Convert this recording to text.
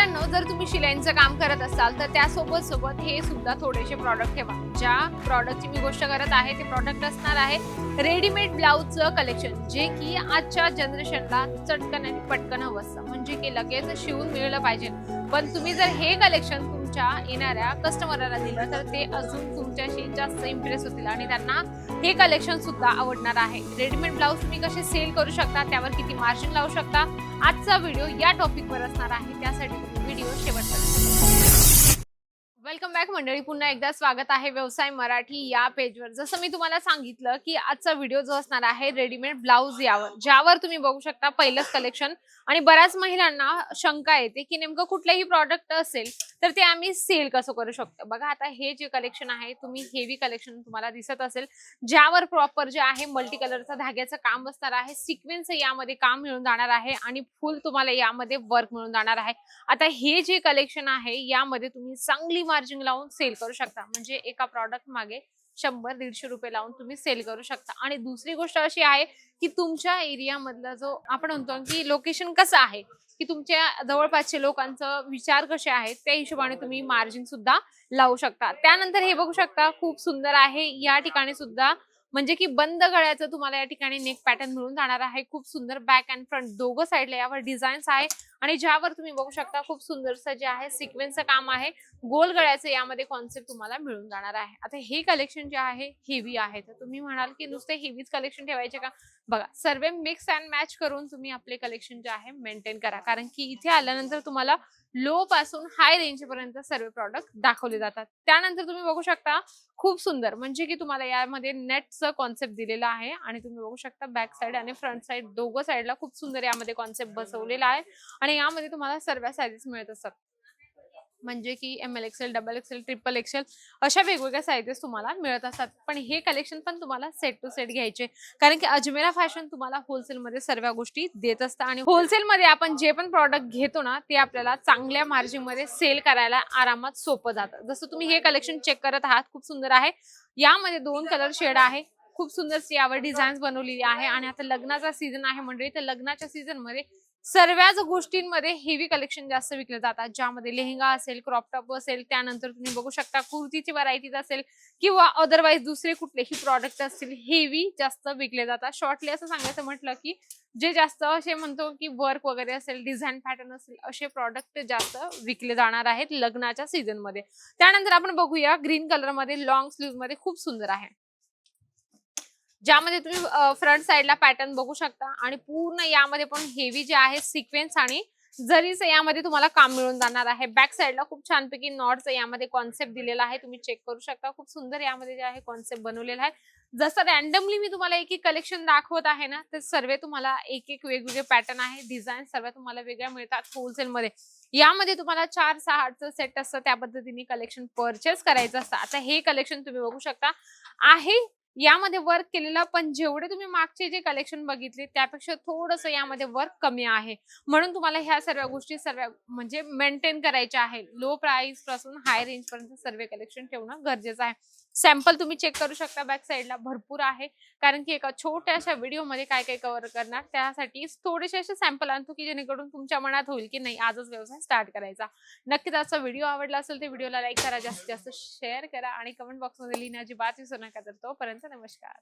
मित्रांनो जर तुम्ही शिलाईंचं काम करत असाल तर त्यासोबत सोबत हे सुद्धा थोडेसे प्रॉडक्ट ठेवा. ज्या प्रॉडक्टची मी गोष्ट करत आहे ते प्रॉडक्ट असणार आहे रेडीमेड ब्लाऊजचं कलेक्शन जे की आजच्या जनरेशनला चटकन आणि पटकन हवं असतं. म्हणजे की लगेच शिवून मिळलं पाहिजे. पण तुम्ही जर हे कलेक्शन तुमच्या येणाऱ्या कस्टमरला दिलं तर ते अजून तुमच्याशी जास्त इम्प्रेस होतील आणि त्यांना हे कलेक्शन सुद्धा आवडणार आहे. रेडीमेड ब्लाऊज तुम्ही कसे सेल करू शकता त्यावर किती मार्जिन लावू शकता आजचा व्हिडिओ या टॉपिकवर असणार आहे. त्यासाठी तुम्ही व्हिडिओ शेवटपर्यंत वेलकम बॅक मंडळी. पुन्हा एकदा स्वागत आहे व्यवसाय मराठी या पेजवर जसं मी तुम्हाला सांगितलं की आजचा व्हिडिओ जो असणार आहे रेडीमेड ब्लाऊज यावर ज्यावर तुम्ही बघू शकता पहिलंच कलेक्शन आणि बऱ्याच महिलांना शंका येते की नेमकं कुठलंही प्रॉडक्ट असेल तर ते आम्ही सेल कसं करू शकतो? बघा आता हे जे कलेक्शन आहे तुम्ही हेवी कलेक्शन तुम्हाला दिसत असेल ज्यावर प्रॉपर जे आहे मल्टी कलरचा धाग्याचं काम असणार आहे सिक्वेन्स यामध्ये काम मिळून जाणार आहे आणि फुल तुम्हाला यामध्ये वर्क मिळून जाणार आहे. आता हे जे कलेक्शन आहे यामध्ये तुम्ही चांगली मार्जिन लावून सेल करू शकता. म्हणजे एका प्रॉडक्ट मागे शंभर दीडशे रुपये लावून तुम्ही सेल करू शकता. आणि दुसरी गोष्ट अशी आहे की तुमच्या एरियामधला जो आपण म्हणतो की लोकेशन कसं आहे की तुमच्या जवळपासचे लोकांचं विचार कसे आहेत त्या हिशोबाने तुम्ही मार्जिन सुद्धा लावू शकता. त्यानंतर हे बघू शकता खूप सुंदर आहे. या ठिकाणी सुद्धा म्हणजे की बंद गळ्याचं तुम्हाला या ठिकाणी नेक पॅटर्न मिळून जाणार आहे. खूप सुंदर बॅक अँड फ्रंट दोघं साईडला यावर डिझाईन्स आहे. आणि ज्यावर तुम्ही बघू शकता खूप सुंदरसं जे आहे सिक्वेन्सचं काम आहे गोल गळ्याचं यामध्ये कॉन्सेप्ट तुम्हाला मिळून जाणार आहे. आता हे कलेक्शन जे आहे हेवी आहे. तर तुम्ही म्हणाल की नुसते हेवीच कलेक्शन ठेवायचे का? बघा सर्व मिक्स अँड मॅच करून तुम्ही आपले कलेक्शन जे आहे मेंटेन करा. कारण की इथे आल्यानंतर तुम्हाला लो पासून हाय रेंज पर्यंत सर्व प्रॉडक्ट दाखवले जातात. त्यानंतर तुम्ही बघू शकता खूप सुंदर. म्हणजे की तुम्हाला यामध्ये नेटचं कॉन्सेप्ट दिलेलं आहे आणि तुम्ही बघू शकता बॅक साईड आणि फ्रंट साईड दोघं साईडला खूप सुंदर यामध्ये कॉन्सेप्ट बसवलेला आहे. आणि यामध्ये तुम्हाला सर्व सायझेस मिळत असतात. म्हणजे की M L XL double XL triple XL अशा वेगवेगळ्या सायझेस तुम्हाला मिळत असतात. पण हे कलेक्शन पण तुम्हाला सेट टू सेट घ्यायचे. कारण की अजमेरा फॅशन तुम्हाला होलसेलमध्ये सर्व गोष्टी देत असतात आणि होलसेलमध्ये आपण जे पण प्रॉडक्ट घेतो ना ते आपल्याला चांगल्या मार्जिनमध्ये सेल करायला आरामात सोपं जातं. जसं तुम्ही हे कलेक्शन चेक करत आहात खूप सुंदर आहे. यामध्ये दोन कलर शेड आहे. खूप सुंदर यावर डिझाईन्स बनवलेली आहे. आणि आता लग्नाचा सीझन आहे मंडळी. तर लग्नाच्या सीझनमध्ये सर्वच गोष्टींमध्ये हेवी कलेक्शन जास्त विकले जातात. ज्यामध्ये लेहंगा असेल क्रॉप टॉप असेल त्यानंतर तुम्ही बघू शकता कुर्तीची व्हरायटीज असेल किंवा अदरवाईज दुसरे कुठलेही प्रॉडक्ट असतील हेवी जास्त विकले जातात. शॉर्टली असं सांगायचं म्हटलं की जे जास्त असे म्हणतो की वर्क वगैरे असेल डिझाईन पॅटर्न असेल असे प्रॉडक्ट जास्त विकले जाणार आहेत लग्नाच्या सीझनमध्ये. त्यानंतर आपण बघूया ग्रीन कलरमध्ये लॉंग स्लीव्हमध्ये खूप सुंदर आहे. ज्यामध्ये तुम्ही फ्रंट साईडला पॅटर्न बघू शकता आणि पूर्ण यामध्ये पण हेवी जे आहे सिक्वेन्स आणि जरीच यामध्ये तुम्हाला काम मिळून जाणार आहे. बॅक साईडला खूप छानपैकी नॉटचं यामध्ये कॉन्सेप्ट दिलेला आहे. तुम्ही चेक करू शकता. खूप सुंदर यामध्ये जे आहे कॉन्सेप्ट बनवलेला आहे. जसं रॅन्डमली मी तुम्हाला एक एक कलेक्शन दाखवत आहे ना तर सर्व तुम्हाला एक एक वेगवेगळे पॅटर्न आहे. डिझाईन सर्व तुम्हाला वेगळ्या मिळतात होलसेलमध्ये यामध्ये तुम्हाला चार सहा आठचं सेट असतं. त्या पद्धतीने कलेक्शन परचेस करायचं असतं. आता हे कलेक्शन तुम्ही बघू शकता. आहे यामध्ये वर्क केलेलं पण जेवढे तुम्ही मागचे जे कलेक्शन बघितले त्यापेक्षा थोडस यामध्ये वर्क कमी आहे. म्हणून तुम्हाला ह्या सर्व गोष्टी सर्व म्हणजे मेंटेन करायच्या आहे. लो प्राइसपासून हाय रेंज पर्यंत सर्व कलेक्शन ठेवणं गरजेचं आहे. सॅम्पल तुम्ही चेक करू शकता बॅक साईडला भरपूर आहे. कारण की एका छोट्याशा व्हिडिओमध्ये काय काय कव्हर करणार त्यासाठी थोडेसे असे सॅम्पल आणतो की जेणेकरून तुमच्या मनात होईल की नाही आजच व्यवसाय स्टार्ट करायचा. नक्कीच आजचा व्हिडिओ आवडला असेल तर व्हिडिओला लाईक करा जास्तीत जास्त शेअर करा आणि कमेंट बॉक्समध्ये लिहिण्याची बात विसरू नका तर तोपर्यंत नमस्कार